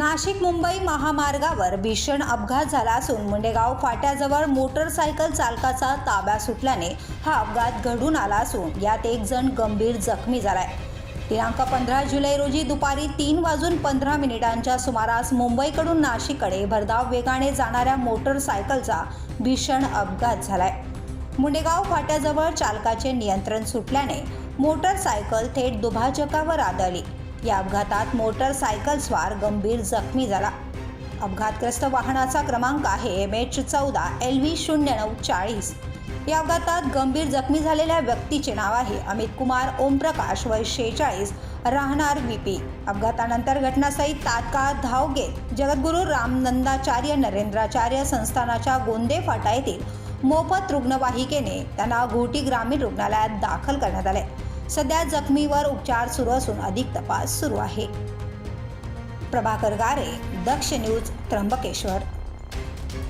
नाशिक मुंबई महामार्गावर भीषण अपघात झाला असून मुंडेगाव फाट्याजवळ मोटरसायकल चालकाचा ताब्या सुटल्याने हा अपघात घडून आला असून यात एक जण गंभीर जखमी झालाय. दिनांक पंधरा जुलै रोजी दुपारी तीन वाजून पंधरा मिनिटांच्या सुमारास मुंबईकडून नाशिककडे भरधाव वेगाने जाणाऱ्या मोटरसायकलचा भीषण अपघात झालाय. मुंडेगाव फाट्याजवळ चालकाचे नियंत्रण सुटल्याने मोटरसायकल थेट दुभाजकावर आदळली. या अपघातात मोटरसायकल स्वार गंभीर जखमी झाला. अपघातग्रस्त वाहनाचा क्रमांक आहे एम एच चौदा एल व्ही शून्य नऊ चाळीस. या अपघातात गंभीर जखमी झालेल्या व्यक्तीचे नाव आहे अमित कुमार ओमप्रकाश वय शेहेचाळीस राहणार विपी अपघातानंतर घटनास्थळी तात्काळ धाव घेत जगद्गुरू रामनंदाचार्य नरेंद्राचार्य संस्थानाच्या गोंदे फाटा येथील मोफत रुग्णवाहिकेने त्यांना घोटी ग्रामीण रुग्णालयात दाखल करण्यात आले. सध्या जखमीवर उपचार सुरू असून अधिक तपास सुरू आहे. प्रभाकर गारे दक्ष न्यूज त्र्यंबकेश्वर.